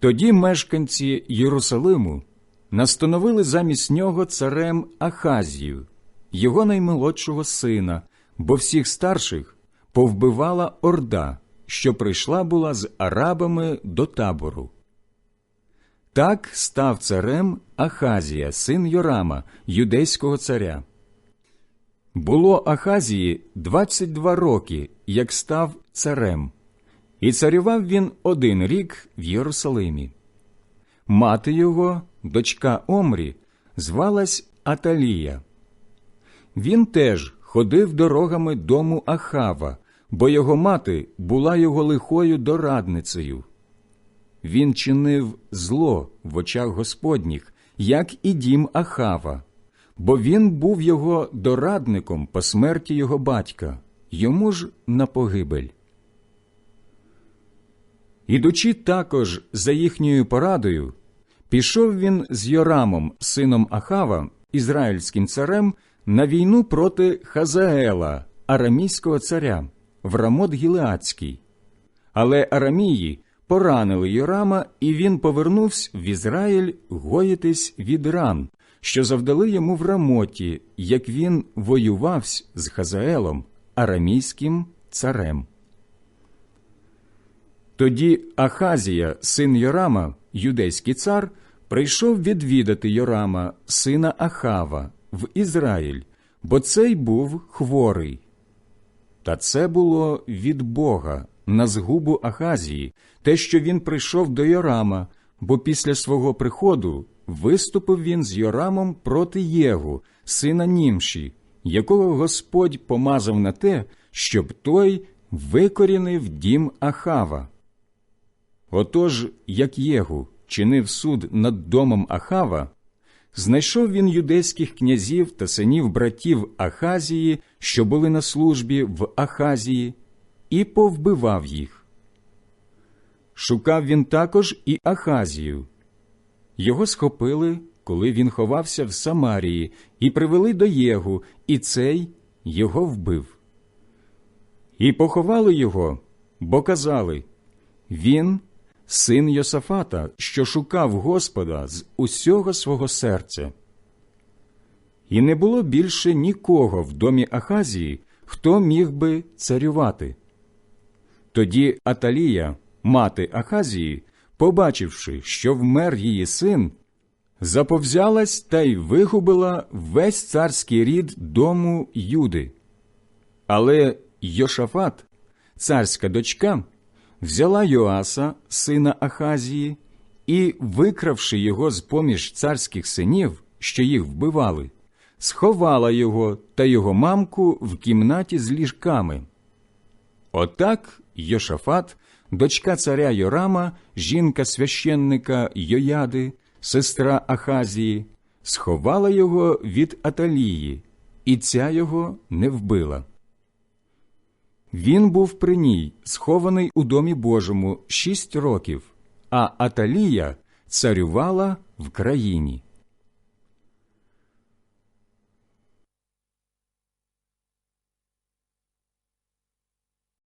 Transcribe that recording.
Тоді мешканці Єрусалиму настановили замість нього царем Ахазію, його наймолодшого сина, бо всіх старших повбивала орда, що прийшла була з арабами до табору. Так став царем Ахазія, син Йорама, юдейського царя. Було Ахазії 22 роки, як став царем, і царював він один рік в Єрусалимі. Мати його, дочка Омрі, звалась Аталія. Він теж ходив дорогами дому Ахава, бо його мати була його лихою дорадницею. Він чинив зло в очах Господніх, як і дім Ахава, бо він був його дорадником по смерті його батька, йому ж на погибель. Ідучи також за їхньою порадою, пішов він з Йорамом, сином Ахава, ізраїльським царем, на війну проти Хазаела, арамійського царя, в Рамот Гілеацький. Але Арамії поранили Йорама, і він повернувся в Ізраїль гоїтись від ран, що завдали йому в Рамоті, як він воювався з Хазаелом, арамійським царем. Тоді Ахазія, син Йорама, юдейський цар, прийшов відвідати Йорама, сина Ахава, в Ізраїль, бо цей був хворий. Та це було від Бога на згубу Ахазії, те, що він прийшов до Йорама, бо після свого приходу виступив він з Йорамом проти Єгу, сина Німші, якого Господь помазав на те, щоб той викорінив дім Ахава. Отож, як Єгу чинив суд над домом Ахава, знайшов він юдейських князів та синів братів Ахазії, що були на службі в Ахазії, і повбивав їх. Шукав він також і Ахазію. Його схопили, коли він ховався в Самарії, і привели до Єгу, і цей його вбив. І поховали його, бо казали він син Йосафата, що шукав Господа з усього свого серця. І не було більше нікого в домі Ахазії, хто міг би царювати. Тоді Аталія, мати Ахазії, побачивши, що вмер її син, заповзялась та й вигубила весь царський рід дому Юди. Але Йошафат, царська дочка, взяла Йоаса, сина Ахазії, і, викравши його з поміж царських синів, що їх вбивали, сховала його та його мамку в кімнаті з ліжками. Отак Йошафат, дочка царя Йорама, жінка священника Йояди, сестра Ахазії, сховала його від Аталії, і ця його не вбила. Він був при ній, схований у домі Божому шість років, а Аталія царювала в країні.